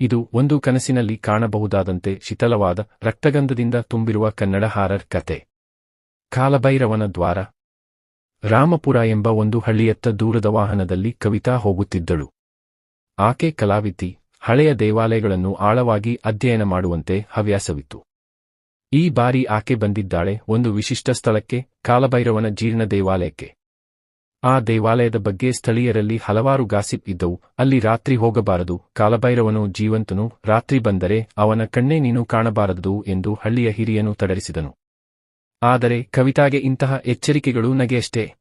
ಇದು ಒಂದು ಕನಸಿನಲ್ಲಿ ಕಾಣಬಹುದಾದಂತೆ ಶಿಥಲವಾದ ರಕ್ತಗಂಧದಿಂದ ತುಂಬಿರುವ ಕನ್ನಡ ಹಾರರ್ ಕತೆ. ಕಾಲಭೈರವನ ದ್ವಾರ. ರಾಮಪುರ ಎಂಬ ಒಂದು ಹಳ್ಳಿಯತ್ತ ದೂರದ ವಾಹನದಲ್ಲಿ ಕವಿತಾ ಹೋಗುತ್ತಿದ್ದಳು. ಆಕೆ ಕಲಾವಿತಿ, ಹಳೆಯ ದೇವಾಲಯಗಳನ್ನು ಆಳವಾಗಿ ಅಧ್ಯಯನ ಮಾಡುವಂತೆ ಹವ್ಯಾಸವಿತ್ತು. ಈ ಬಾರಿ ಆಕೆ ಬಂದಿದ್ದಾಳೆ ಒಂದು ವಿಶಿಷ್ಟ ಸ್ಥಳಕ್ಕೆ, ಕಾಲಭೈರವನ ಜೀರ್ಣ ದೇವಾಲಯಕ್ಕೆ. ಆ ದೇವಾಲಯದ ಬಗ್ಗೆ ಸ್ಥಳೀಯರಲ್ಲಿ ಹಲವಾರು ಗಾಸಿಪ್ ಇದ್ದವು. ಅಲ್ಲಿ ರಾತ್ರಿ ಹೋಗಬಾರದು. ಕಾಲಭೈರವನು ಜೀವಂತನು. ರಾತ್ರಿ ಬಂದರೆ ಅವನ ಕಣ್ಣೇ ನೀನು ಕಾಣಬಾರದು ಎಂದು ಹಳ್ಳಿಯ ಹಿರಿಯನು ತಡರಿಸಿದನು. ಆದರೆ ಕವಿತಾಗೆ ಇಂತಹ ಎಚ್ಚರಿಕೆಗಳು ನಗೆಯಷ್ಟೇ.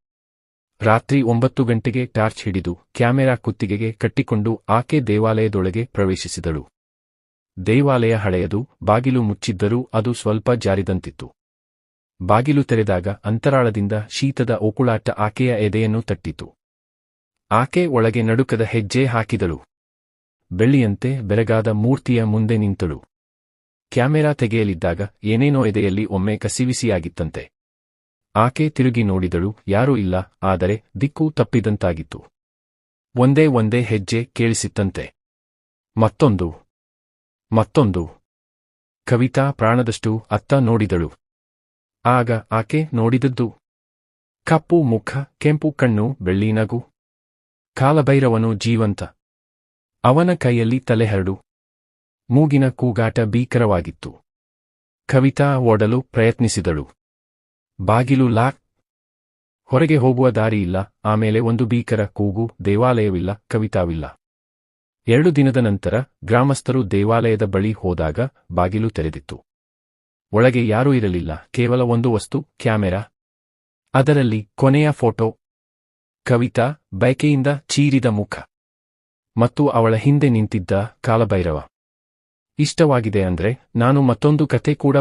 ರಾತ್ರಿ ಒಂಬತ್ತು ಗಂಟೆಗೆ ಟಾರ್ಚ್ ಹಿಡಿದು ಕ್ಯಾಮೆರಾ ಕುತ್ತಿಗೆಗೆ ಕಟ್ಟಿಕೊಂಡು ಆಕೆ ದೇವಾಲಯದೊಳಗೆ ಪ್ರವೇಶಿಸಿದಳು. ದೇವಾಲಯ ಹಳೆಯದು. ಬಾಗಿಲು ಮುಚ್ಚಿದ್ದರೂ ಅದು ಸ್ವಲ್ಪ ಜಾರಿದಂತಿತ್ತು. ಬಾಗಿಲು ತೆರೆದಾಗ ಅಂತರಾಳದಿಂದ ಶೀತದ ಓಕುಳಾಟ ಆಕೆಯ ಎದೆಯನ್ನು ತಟ್ಟಿತು. ಆಕೆ ಒಳಗೆ ನಡುಕದ ಹೆಜ್ಜೆ ಹಾಕಿದಳು. ಬೆಳ್ಳಿಯಂತೆ ಬೆರಗಾದ ಮೂರ್ತಿಯ ಮುಂದೆ ನಿಂತಳು. ಕ್ಯಾಮೆರಾ ತೆಗೆಯಲಿದ್ದಾಗ ಏನೇನೋ ಎದೆಯಲ್ಲಿ ಒಮ್ಮೆ ಕಸಿವಿಸಿಯಾಗಿತ್ತಂತೆ. ಆಕೆ ತಿರುಗಿ ನೋಡಿದಳು, ಯಾರೂ ಇಲ್ಲ, ಆದರೆ ದಿಕ್ಕು ತಪ್ಪಿದಂತಾಗಿತ್ತು. ಒಂದೇ ಒಂದೇ ಹೆಜ್ಜೆ ಕೇಳಿಸಿತ್ತಂತೆ. ಮತ್ತೊಂದು. ಮತ್ತೊಂದು. ಕವಿತಾ ಪ್ರಾಣದಷ್ಟು ಅತ್ತ ನೋಡಿದಳು. ಆಗ ಆಕೆ ನೋಡಿದದ್ದು. ಕಪ್ಪು ಮುಖ, ಕೆಂಪು ಕಣ್ಣು, ಬೆಳ್ಳಿ ನಗು. ಕಾಲಭೈರವನು ಜೀವಂತ. ಅವನ ಕೈಯಲ್ಲಿ ತಲೆಹರಡು ಮೂಗಿನ ಕೂಗಾಟ ಭೀಕರವಾಗಿತ್ತು. ಕವಿತಾ ಓಡಲು ಪ್ರಯತ್ನಿಸಿದಳು. ಬಾಗಿಲು ಲಾಕ್. ಹೊರಗೆ ಹೋಗುವ ದಾರಿಯಿಲ್ಲ ಆಮೇಲೆ ಒಂದು ಭೀಕರ ಕೂಗು, ದೇವಾಲಯವಿಲ್ಲ, ಕವಿತಾವಿಲ್ಲ. ಎರಡು ದಿನದ ನಂತರ ಗ್ರಾಮಸ್ಥರು ದೇವಾಲಯದ ಬಳಿ ಹೋದಾಗ ಬಾಗಿಲು ತೆರೆದಿತ್ತು. ಒಳಗೆ ಯಾರೂ ಇರಲಿಲ್ಲ, ಕೇವಲ ಒಂದು ವಸ್ತು, ಕ್ಯಾಮೆರಾ. ಅದರಲ್ಲಿ ಕೊನೆಯ ಫೋಟೋ. ಕವಿತಾ, ಬಯಕೆಯಿಂದ ಚೀರಿದ ಮುಖ. ಮತ್ತು ಅವಳ ಹಿಂದೆ ನಿಂತಿದ್ದ ಕಾಲಭೈರವ. ಇಷ್ಟವಾಗಿದೆ ಅಂದ್ರೆ ನಾನು ಮತ್ತೊಂದು ಕತೆ ಕೂಡ